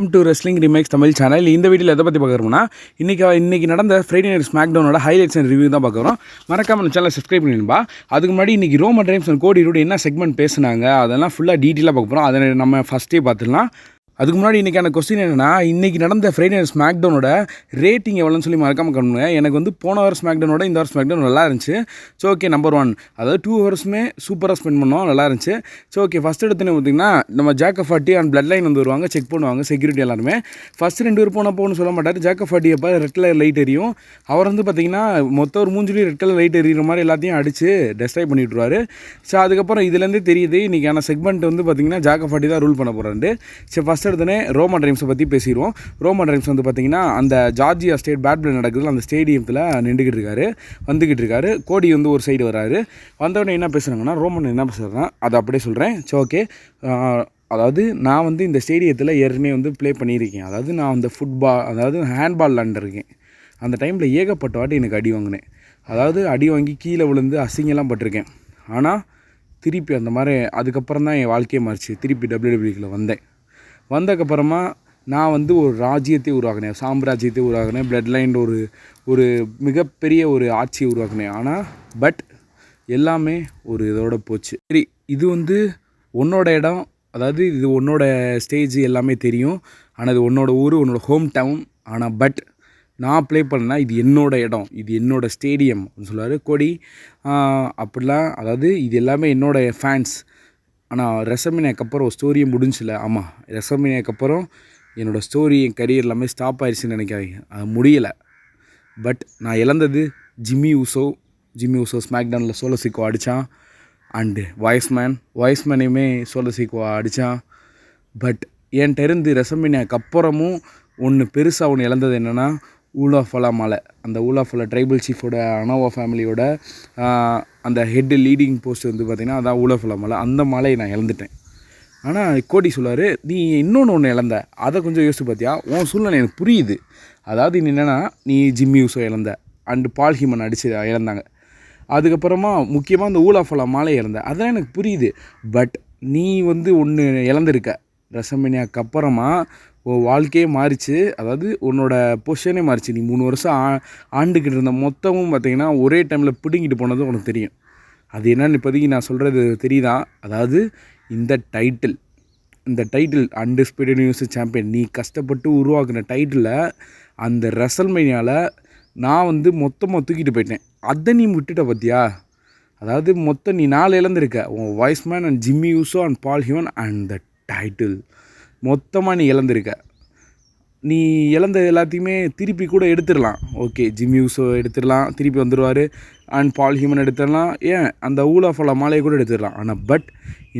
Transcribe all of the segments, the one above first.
Welcome to wrestling remakes Tamil channel இந்த வீடியோவில் எதை பற்றி பார்க்குறோம்னா இன்றைக்கி இன்றைக்கி நடந்த ஃப்ரைடே நைட் ஸ்மாக் டவுனோட ஹைலைட்ஸ் அண்ட் ரிவ்யூ தான் பார்க்குறோம் மறக்காமல் நம்ம சேனல் சப்ஸ்கிரைப் பண்ணிடும்பா. அதுக்கு முன்னாடி இன்றைக்கி Roman Reigns and Cody Rhodes என்ன செக்மெண்ட் பேசுனாங்க அதெல்லாம் ஃபுல்லாக டீட்டெயிலாக பார்க்க போகிறோம் அதை நம்ம ஃபஸ்ட்டே பார்த்துடலாம். அதுக்கு முன்னாடி இன்றைக்கான கொஸ்டின் என்னென்னா இன்றைக்கி நடந்த ஃப்ரைடே நைட் ஸ்மாக்டவுனோட ரேட்டிங் எவ்வளோன்னு சொல்லி மறக்காமல் கண்ணுங்க எனக்கு வந்து போன வாரம் ஸ்மாக்டவுனோட இந்த வாரம் ஸ்மாக்டவுன் நல்லா இருந்துச்சு. ஸோ ஓகே நம்பர் ஒன் அதாவது டூ ஹவர்ஸுமே சூப்பராக ஸ்பெண்ட் பண்ணோம் நல்லா இருந்துச்சு. ஸோ ஓகே ஃபஸ்ட் எடுத்துன்னு பார்த்தீங்கன்னா நம்ம Jacob Fatu and bloodline வந்து வருவாங்க செக் பண்ணுவாங்க செக்யூரிட்டி எல்லாருமே. ஃபஸ்ட்டு ரெண்டு பேர் போன போகணும்னு சொல்ல மாட்டார். ஜாக்க ஃபார்ட்டி அப்போ ரெட் கலர் லைட் எரியும். அவர் வந்து பார்த்தீங்கன்னா மொத்தம் ஒரு மூஞ்சிலையும் ரெட் கலர் லைட் எரியிற மாதிரி எல்லாத்தையும் அடித்து டெஸ்ட்ராய் பண்ணிவிட்ருவார் ஸோ அதுக்கப்புறம் இதுலேருந்தே தெரியுது இன்றைக்கான செக்மெண்ட் வந்து பார்த்தீங்கன்னா ஜாக்க ஃபார்ட்டி தான் ரூல் பண்ண போகிறாரு சரி ஃபஸ்ட்டு எடுத்தோடனே ரோமன் ட்ரீம்ஸை பற்றி பேசிடுவோம். ரோமன் ட்ரீம்ஸ் வந்து பார்த்தீங்கன்னா அந்த ஜார்ஜியா ஸ்டேட் பேட்மிண்டன் நடக்குதுல அந்த ஸ்டேடியத்தில் நின்றுக்கிட்டு இருக்காரு. வந்துக்கிட்டு இருக்காரு. கோடி வந்து ஒரு சைடு வராரு. வந்தவொடனே என்ன பேசுகிறாங்கன்னா ரோமன் என்ன பேசுகிறாங்கன்னா அதை அப்படியே சொல்கிறேன் சரி ஓகே அதாவது நான் வந்து இந்த ஸ்டேடியத்தில் ஏற்கனவே வந்து ப்ளே பண்ணியிருக்கேன். அதாவது நான் அந்த ஃபுட்பால் அதாவது ஹேண்ட்பால் விளாண்டுருக்கேன். அந்த டைமில் ஏகப்பட்ட வாட்டி எனக்கு அடி வாங்கினேன். அதாவது அடி வாங்கி கீழே விழுந்து அசிங்கெல்லாம் பட்டிருக்கேன். ஆனால் திருப்பி அந்த மாதிரி அதுக்கப்புறம் தான் என் வாழ்க்கையே மாறிச்சு. திருப்பி டபிள்யூடபிள்யூக்கில் வந்தேன். வந்ததுக்கப்புறமா நான் வந்து ஒரு ராஜ்யத்தை உருவாக்கினேன் சாம்ராஜ்யத்தை உருவாக்கினேன் பிளட் லைன் ஒரு ஒரு மிகப்பெரிய ஒரு ஆட்சியை உருவாக்கினேன். ஆனால் பட் எல்லாமே ஒரு இதோட போச்சு. சரி இது வந்து உன்னோட இடம் அதாவது இது உன்னோட ஸ்டேஜ் எல்லாமே தெரியும். ஆனால் இது உன்னோட ஊர் உன்னோட ஹோம் டவுன் ஆனால் பட் நான் ப்ளே பண்ணேன்னா இது என்னோடய இடம் இது என்னோடய ஸ்டேடியம் அப்படின்னு சொல்லுவார். கொடி அப்படிலாம் அதாவது இது எல்லாமே என்னோட ஃபேன்ஸ் ஆனால் ரெசமினேக்கு அப்புறம் ஒரு முடிஞ்சில்ல ஆமாம் ரெசமினேக்கு அப்புறம் என்னோடய ஸ்டோரி என் கரியர் எல்லாமே ஸ்டாப் ஆயிடுச்சுன்னு நினைக்காதீங்க. அது முடியலை. பட் நான் இழந்தது ஜிம்மி உசோ ஜிம்மி உசோ ஸ்மாக்டவுனில் சோலோ சீக்கோ அடித்தான் அண்டு வாய்ஸ்மேன் வாய்ஸ்மேனையுமே சோலோ சீக்கோ அடித்தான் பட் என்கிட்ட இருந்து ரெசமினேக்கு அப்புறமும் ஒன்று பெருசாக ஒன்று இழந்தது என்னென்னா ஊலாஃபலா மலை அந்த ஊலாஃபலா ட்ரைபல் சீஃபோட அனோவா ஃபேமிலியோட அந்த ஹெட்டு லீடிங் போஸ்ட் வந்து பார்த்திங்கன்னா அதான் ஊலாஃபலா மலை. அந்த மலையை நான் இழந்துட்டேன். ஆனால் கோடி சொல்லார் நீ இன்னொன்று ஒன்று இழந்த. அதை கொஞ்சம் யோசிச்சு பார்த்தியா உன் சூழ்நிலை எனக்கு புரியுது. அதாவது நீ என்னென்னா நீ ஜிம்மி யூஸோ இழந்த. அண்டு பால் ஹியூமன் அடித்து இழந்தாங்க. அதுக்கப்புறமா முக்கியமாக அந்த ஊலாஃபலா மாலை இழந்த. அதெல்லாம் எனக்கு புரியுது. பட் நீ வந்து ஒன்று இழந்திருக்க. ரசமினியாக்கு அப்புறமா உன் வாழ்க்கையே மாறிச்சு. அதாவது உன்னோட பொசிஷனே மாறிச்சு. நீ மூணு வருஷம் ஆ ஆண்டுக்கிட்டு இருந்த மொத்தமும் பார்த்திங்கன்னா ஒரே டைமில் பிடுங்கிட்டு போனது உனக்கு தெரியும். அது என்னன்னு இப்போதைக்கு நான் சொல்கிறது தெரியுதா? அதாவது இந்த டைட்டில் இந்த டைட்டில் அன்டிஸ்பியூட்டட் நியூஸ் சாம்பியன் நீ கஷ்டப்பட்டு உருவாக்குன டைட்டிலில் அந்த ரெசல்மைனியாவில் நான் வந்து மொத்தமாக தூக்கிட்டு போயிட்டேன். அதை நீ விட்டுட்ட பார்த்தியா அதாவது மொத்தம் நீ நாலு இழந்திருக்க உன் wiseman and Jimmy Uso and Paul Heyman and the title மொத்தமாக நீ இழந்திருக்க. நீ இழந்த எல்லாத்தையுமே திருப்பி கூட எடுத்துடலாம். ஓகே ஜிம்யூஸோ எடுத்துடலாம் திருப்பி வந்துடுவார் அண்ட் பால் ஹியூமன் எடுத்துடலாம். ஏன்? அந்த ஊலா ஃபல மாலையை கூட எடுத்துடலாம். ஆனால் பட்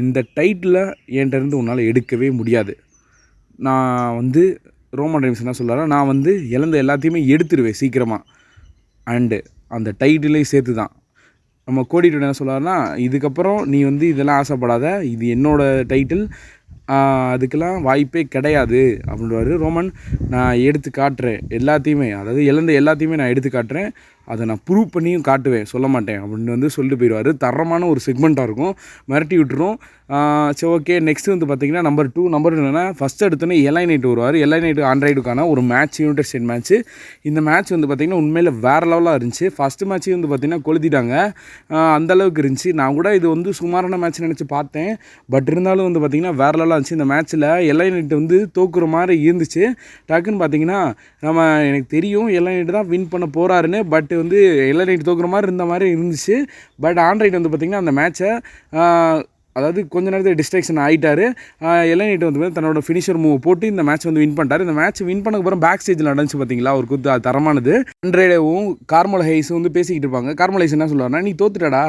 இந்த டைட்டில் என்கிட்ட இருந்து உன்னால் எடுக்கவே முடியாது. நான் வந்து ரோமன் டைம்ஸ் என்ன சொல்கிறாரா நான் வந்து இழந்த எல்லாத்தையுமே எடுத்துருவேன் சீக்கிரமாக அண்டு அந்த டைட்டிலையும் சேர்த்து தான் நம்ம கோடிட்டு என்ன சொல்கிறாருன்னா இதுக்கப்புறம் நீ வந்து இதெல்லாம் ஆசைப்படாத. இது என்னோடய டைட்டில் அதுக்கெல்லாம் வாய்ப்பே கிடையாது அப்படின்றாரு ரோமன். நான் எடுத்து காட்டுறேன் எல்லாத்தையுமே. அதாவது இழந்த எல்லாத்தையுமே நான் எடுத்து காட்டுறேன். அதை நான் ப்ரூவ் பண்ணியும் காட்டுவேன். சொல்ல மாட்டேன். அப்படின்னு வந்து சொல்லிட்டு போயிடுவார். தரமான ஒரு செக்மெண்ட்டாக இருக்கும். மிரட்டி விட்டுரும். சரி ஓகே நெக்ஸ்ட் வந்து பார்த்தீங்கன்னா நம்பர் டூ நம்பர் என்னென்னா ஃபஸ்ட் எடுத்தோன்னே எல்ஐ நைட் வருவார். எல்ஐ நைட்டு ஆண்ட்ராய்டுக்கான ஒரு மேட்ச் யூனிட் ஸ்டேட் மேட்ச் இந்த மேட்ச் வந்து பார்த்திங்கன்னா உண்மையில் வேறு லெவலாக இருந்துச்சு. ஃபஸ்ட்டு மேட்ச்சு வந்து பார்த்திங்கன்னா கொளுத்திட்டாங்க. அந்தளவுக்கு இருந்துச்சு. நான் கூட இது வந்து சுமாரான மேட்ச் நினச்சி பார்த்தேன். பட் இருந்தாலும் வந்து பார்த்திங்கன்னா வேறு லெவலாக இருந்துச்சு. இந்த மேட்ச்சில் எல்ஐ நைட்டு வந்து தோக்குற மாதிரி இருந்துச்சு. டக்குன்னு பார்த்தீங்கன்னா நம்ம எனக்கு தெரியும் எல்ஐ நைட்டு தான் வின் பண்ண போகிறாருன்னு பட் வந்து எல்லா நைட்டு தோக்குற மாதிரி இருந்த மாதிரி இருந்துச்சு. பட் ஆண்ட்ராய்டு வந்து பார்த்திங்கன்னா அந்த மேட்சை அதாவது கொஞ்ச நேரத்தில் டிஸ்ட்ராக்ஷன் ஆகிட்டார் எல்லைநீட்டு வந்து தன்னோட ஃபினிஷர் மூவ் போட்டு இந்த மேட்ச் வந்து வின் பண்ணிட்டார். இந்த மேட்ச் வின் பண்ணக்கப்புறம் பேக் ஸ்டேஜில் நடந்துச்சு பார்த்தீங்களா ஒரு குத்து அது தரமானது. அண்ட்ரேடவும் கார்மல் ஹைஸும் வந்து பேசிக்கிட்டு இருப்பாங்க. கார்மல் ஹைஸ் என்ன சொல்லுவார்னா நீ தோத்துட்டடா.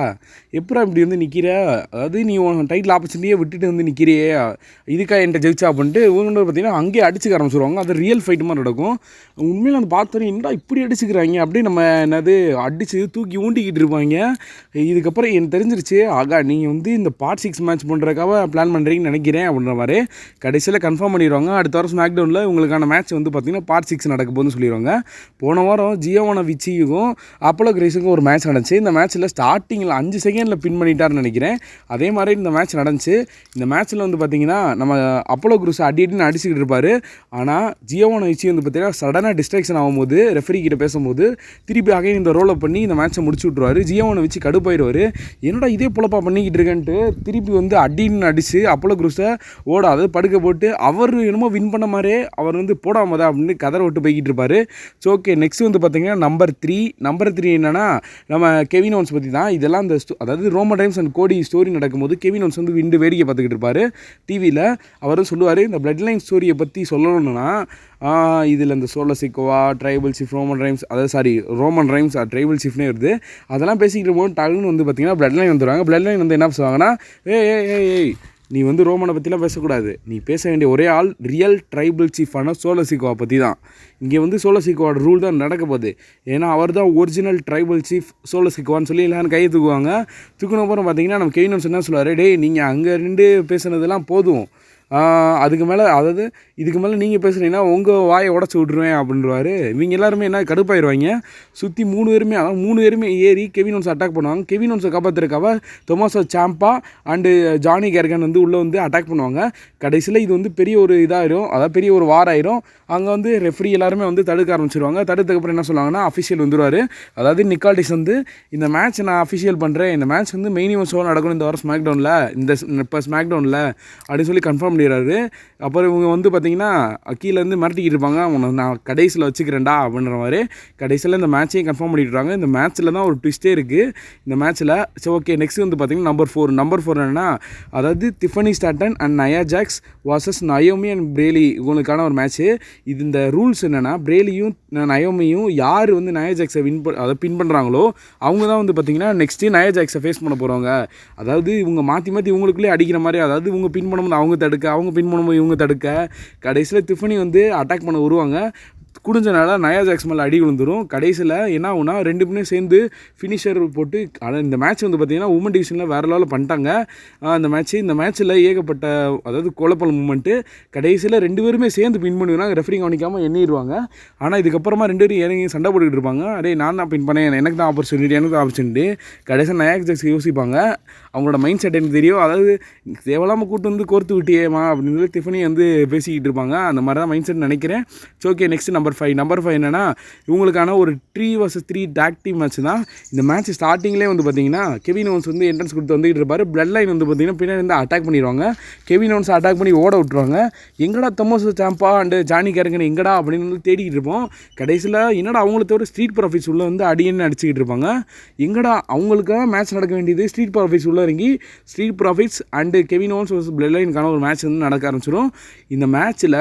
எப்படா இப்படி வந்து நிற்கிற அதாவது நீ உன் டைட்டில் ஆப்பர்ச்சுனிட்டியே விட்டுட்டு வந்து நிற்கிறியே இதுக்கா என்கிட்ட ஜெயிச்சா? அப்படின்ட்டு இவங்க பார்த்தீங்கன்னா அங்கேயே அடிச்சுக்க ஆரம்பிச்சிருவாங்க. அது ரியல் ஃபைட் மாதிரி நடக்கும். உண்மையில் அந்த பார்த்தோம் என்னடா இப்படி அடிச்சுக்கிறாங்க? அப்படியே நம்ம என்னது அடித்து தூக்கி ஊண்டிக்கிட்டு இருப்பாங்க. இதுக்கப்புறம் எனக்கு தெரிஞ்சிருச்சு ஆகா நீங்கள் வந்து இந்த பார்ட்ஸி சிக்ஸ் மேட்ச் பண்ணுறதுக்காக பிளான் பண்ணுறீங்கன்னு நினைக்கிறேன் அப்படின்ற மாதிரி கடைசியில் கன்ஃபார்ம் பண்ணிடுவாங்க. அடுத்த வாரம் ஸ்மாக் டவுனில் உங்களுக்கான மேட்ச் வந்து பார்த்திங்கன்னா பார்ட் சிக்ஸ் நடக்க போகுதுன்னு சொல்லிடுவாங்க. போன வாரம் ஜியோவான விச்சிக்கும் அப்போலோ கிரேஸுக்கும் ஒரு மேட்ச் நடந்துச்சு. இந்த மேட்ச்சில் ஸ்டார்டிங்கில் அஞ்சு செகண்டில் பின் பண்ணிட்டாருன்னு நினைக்கிறேன். அதே மாதிரி இந்த மேட்ச் நடந்துச்சு. இந்த மேட்ச்சில் வந்து பார்த்தீங்கன்னா நம்ம அப்போலோ குரூஸ் அடி அடின்னு அடிச்சுக்கிட்டு இருப்பார். ஆனால் ஜியோவான விச்சி வந்து பார்த்திங்கன்னா சடனாக டிஸ்ட்ராக்ஷன் ஆகும்போது ரெஃபரி கிட்ட பேசும்போது திருப்பி அகைன் இந்த ரோலை பண்ணி இந்த மேட்ச்சை முடிச்சு விட்ருவாரு ஜியோவான வச்சு கடுப்பாயிடுவார். என்னடா இதே பொழப்பா பண்ணிக்கிட்டு இருக்கேன்ட்டு திருப்பி வந்து அடின்னு அடித்து அப்போலோ குரூஸை ஓடாது படுக்க போட்டு அவர் என்னமோ வின் பண்ண மாதிரியே அவர் வந்து போடாமதா அப்படின்னு கதரை விட்டு போய்கிட்டு இருப்பார். ஸோ ஓகே நெக்ஸ்ட் வந்து பார்த்தீங்கன்னா நம்பர் த்ரீ நம்பர் த்ரீ என்னன்னா நம்ம கெவின் ஓன்ஸ் பற்றி தான். இதெல்லாம் இந்த sto- அதாவது Roman Reigns and Cody story நடக்கும்போது கெவின் ஓன்ஸ் வந்து விண்டு வேடிக்கை பார்த்துக்கிட்டு இருப்பார். டிவியில் அவரும் சொல்லுவார் இந்த பிளட் லைன் ஸ்டோரியை பற்றி சொல்லணும்னா இதில் இந்த Solo Sikoa tribal chief Roman Reigns அதாவது சாரி ரோமன் ரைம்ஸ் ட்ரைபல் சிஃப்னே வருது. அதெல்லாம் பேசிக்கிட்டு போது டக்குன்னு வந்து பார்த்தீங்கன்னா பிளட் லைன் வந்துடுவாங்க பிளட் லைன் வந்து என்ன பேசுவாங்கன்னா ஏ ஏ ஏய் நீ வந்து ரோமனை பற்றிலாம் பேசக்கூடாது. நீ பேச வேண்டிய ஒரே ஆள் ரியல் ட்ரைபல் சீஃபான சோலோ சிக்கோவா பற்றி தான். இங்கே வந்து சோலோ சிக்கோவோட ரூல் தான் நடக்க போகுது. ஏன்னா அவர் தான் ஒரிஜினல் ட்ரைபல் சீஃப் சோலசிக்குவான்னு சொல்லி எல்லாரும் கையை தூக்குவாங்க. தூக்குன அப்புறம் பார்த்தீங்கன்னா நம்ம கெயினோன்ஸ் என்ன சொல்லுவார்? டேய் நீங்கள் அங்கே நின்று பேசுனதெல்லாம் போதும். அதுக்கு மேலே அதாவது இதுக்கு மேலே நீங்கள் பேசுனீங்கன்னா உங்கள் வாயை உடச்சி விட்ருவேன் அப்படின்றவாரு. இவங்க எல்லாருமே என்ன கடுப்பாயிருவாங்க? சுற்றி மூணு பேருமே அதாவது மூணு பேருமே ஏறி கெவின் ஒன்ஸ் அட்டாக் பண்ணுவாங்க. கெவினோன்ஸை காப்பாற்றுறக்காக Tommaso Ciampa and Johnny Gargano வந்து உள்ளே வந்து அட்டாக் பண்ணுவாங்க. கடைசியில் இது வந்து பெரிய ஒரு இதாகிடும் அதாவது பெரிய ஒரு வார் ஆயிரும். அங்கே வந்து ரெஃப்ரி எல்லாருமே வந்து தடுக்க ஆரம்பிச்சிருவாங்க. தடுத்ததுக்கப்புறம் என்ன சொல்லுவாங்கன்னா அஃபிஷியல் வந்துடுவார் அதாவது நிக்கால்டிஸ் வந்து இந்த மேட்ச் நான் அஃபிஷியல் பண்ணுறேன் இந்த மேட்ச் வந்து மெயின் ஷோ நடக்கணும் இந்த வாரம் ஸ்மாக் டவுனில் இந்த இப்போ ஸ்மாக் டவுனில் அப்படின்னு சொல்லி கன்ஃபார்ம் பண்ணிடுறாரு அப்புறம் இவங்க வந்து பார்த்தீங்கன்னா கீழேருந்து மிரட்டிக்கிட்டு இருப்பாங்க. அவனை நான் கடைசியில் வச்சுக்கிறேன்டா அப்படின்ற மாதிரி. கடைசியில் இந்த மேட்சையும் கன்ஃபார்ம் பண்ணிடுறாங்க. இந்த மேட்ச்சில் தான் ஒரு ட்விஸ்ட்டே இருக்குது இந்த மேட்ச்சில் சரி ஓகே நெக்ஸ்ட் வந்து பார்த்தீங்கன்னா நம்பர் ஃபோர் நம்பர் ஃபோர் என்னென்னா அதாவது Tiffany Stratton and Nia Jax versus Naomi and Bayley இவங்களுக்கான ஒரு மேட்ச்சு இது இந்த ரூல்ஸ் என்னென்னா பிரேலியும் நயோமியும் யார் வந்து நயா ஜாக்ஸை வின் ப அதை பின் பண்ணுறாங்களோ அவங்க தான் வந்து பார்த்தீங்கன்னா நெக்ஸ்ட்டு நயா ஜாக்ஸை ஃபேஸ் பண்ண போகிறவங்க அதாவது இவங்க மாற்றி மாற்றி இவங்களுக்குள்ளே அடிக்கிற மாதிரி அதாவது இவங்க பின் பண்ணும்போது அவங்க தடுக்க அவங்க பின் பண்ணும்போது இவங்க தடுக்க. கடைசியில் திஃபனி வந்து அட்டாக் பண்ண வருவாங்க. குடிஞ்சனால நயா ஜாக்ஸ் மேலே அடி விழுந்துரும். கடைசியில் என்ன ஆகுனா ரெண்டு பேரும் சேர்ந்து ஃபினிஷர் போட்டு ஆனால் இந்த மேட்ச் வந்து பார்த்திங்கன்னா உமன் டிவிஷனில் வேறு லெவலில் பண்ணிட்டாங்க. அந்த மேட்ச்சு இந்த மேட்ச்சில் ஏகப்பட்ட அதாவது கோலப்பல் மூமெண்ட்டு கடைசியில் ரெண்டு பேருமே சேர்ந்து பின் பண்ணுவாங்க ரெஃபரி கவனிக்காமல் எண்ணிடுவாங்க ஆனால் இதுக்கப்புறமா ரெண்டு பேரும் இறங்கி சண்டை போட்டுக்கிட்டு இருப்பாங்க. அடே நான் தான் பின் பண்ணேன். எனக்கு தான் ஆப்பர்ச்சுனிட்டி எனக்கு தான் ஆப்பர்ச்சுனிட்டி கடைசியில் நயாக் ஜாக்ஸ் யோசிப்பாங்க. அவங்களோட மைண்ட் செட் எனக்கு தெரியும். அதாவது தேவலாமல் கூட்டு வந்து கோர்த்து விட்டியேமா அப்படின்னு சொல்லி டிஃபனி வந்து பேசிக்கிட்டு இருப்பாங்க. அந்த மாதிரி தான் மைண்ட் செட் நினைக்கிறேன். So okay next number five number five என்னென்னா இவங்களுக்கான ஒரு three versus three tag team match தான். இந்த மேட்ச் ஸ்டார்டிங்லேயே வந்து பார்த்தீங்கன்னா கெவின் ஓன்ஸ் வந்து என்ட்ரன்ஸ் கொடுத்து வந்துகிட்டு இருப்பார். பிளட் லைன் வந்து பார்த்தீங்கன்னா பின்னாடி வந்து அட்டாக் பண்ணிடுவாங்க. கெவின் ஓன்ஸ் அட்டாக் பண்ணி ஓட விட்டுருவாங்க. எங்கடா Tommaso Ciampa and Johnny Gargano எங்கடா அப்படின்னு வந்து தேடிக்கிட்டு இருப்போம். கடைசியில் என்னடா அவங்கள தவிர ஸ்ட்ரீட் ப்ராஃபிட்ஸ் உள்ள வந்து அடியன்னு அடிச்சுக்கிட்டு இருப்பாங்க. எங்கடா அவங்களுக்காக மேட்ச் நடக்க வேண்டியது ஸ்ட்ரீட் ப்ராஃபிட்ஸ் உள்ள இறங்கி Street Profits and Kevin Owens vs பிளட் லைனுக்கான ஒரு மேட்ச் வந்து நடக்க ஆரம்பிச்சிடும் இந்த மேட்ச்சில்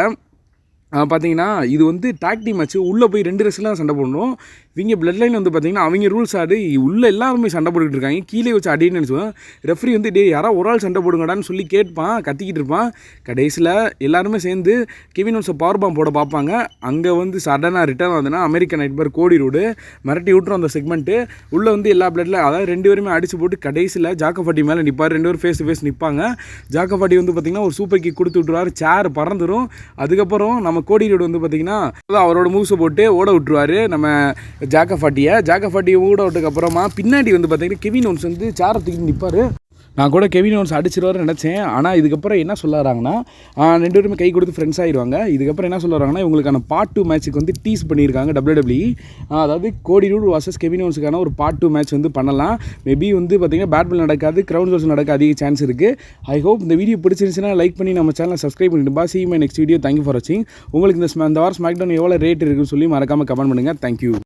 பார்த்தீங்கன்னா இது வந்து டாக்டி மேட்ச்சு உள்ளே போய் ரெண்டு ரெஸ்லாம் சண்டை போடணும். இவங்க பிளட் லைன் வந்து பார்த்தீங்கன்னா அவங்க ரூல்ஸ் ஆடு உள்ள எல்லாருமே சண்டை போட்டுக்கிட்டு இருக்காங்க. கீழே வச்சு அடின்னு நினச்சுவேன் ரெஃப்ரி வந்து டே யாராவது ஒரு ஆள் சண்டை போடுங்கடான்னு சொல்லி கேட்பான் கத்திக்கிட்டு இருப்பான். கடைசியில் எல்லாருமே சேர்ந்து கெவின் ஒன்ஸை பவர் பாம் போட பார்ப்பாங்க. அங்கே வந்து சடனாக ரிட்டர்ன் வந்ததுன்னா அமெரிக்கன் நைட் பார் கோடி ரோடு மிரட்டி விட்டுரும் அந்த செக்மெண்ட்டு உள்ளே வந்து எல்லா பிளட்ல அதாவது ரெண்டு பேருமே அடிச்சு போட்டு கடைசியில் ஜாக்கஃபாட்டி மேலே நிற்பார் ரெண்டு பேரும் ஃபேஸ் டு ஃபேஸ் நிற்பாங்க ஜாக்கஃபாட்டி வந்து பார்த்தீங்கன்னா ஒரு சூப்பர் கிக் கொடுத்து விட்டுருவார். சேர் பறந்துடும் அதுக்கப்புறம் நம்ம கோடி ரோடு வந்து பார்த்தீங்கன்னா அவரோட மூவ்ஸை போட்டு ஓட விட்டுருவார். நம்ம ஜாக்கஃபாட்டியை. ஜாக்கஃபாட்டியை ஓட விட்டதுக்கு அப்புறமா பின்னாடி வந்து பார்த்தீங்கன்னா கெவின் ஒன்ஸ் வந்து சேரை தூக்கி நிற்பார் நான் கூட கெவின் ஒன்ஸ் அடிச்சிருவாரு நினச்சேன். ஆனால் இதுக்கப்புறம் என்ன சொல்லுறாங்கன்னா ரெண்டு பேருமே கை கொடுத்து ஃப்ரெண்ட்ஸ் ஆயிடுவாங்க இதுக்கப்புறம் என்ன சொல்லுறாங்கன்னா இவங்களுக்கான பார்ட் டூ மேட்ச்சுக்கு வந்து டீஸ் பண்ணியிருக்காங்க டபிள்யூடபிள்யூ அதாவது கோடி ரூட் வாசஸ் கெவின் ஒன்ஸுக்கான ஒரு பார்ட் டூ மேட்ச் வந்து பண்ணலாம். மேபி வந்து பார்த்தீங்கன்னா பேட்மில் நடக்காது கிரவுண்ட் ஜோர்ஸ் நடக்க அதிக சான்ஸ் இருக்குது ஐ ஹோப் இந்த வீடியோ பிடிச்சிருந்துச்சுன்னா லைக் பண்ணி நம்ம சேனலை சப்ஸ்கிரைப் பண்ணிட்டு பா see my next video thank you for வாட்சிங் உங்களுக்கு இந்த இந்த வாரம் ஸ்மாக் டவுன் எவ்வளோ ரேட் இருக்குன்னு சொல்லி மறக்காமல் கமெண்ட் பண்ணுங்கள் தேங்க்யூ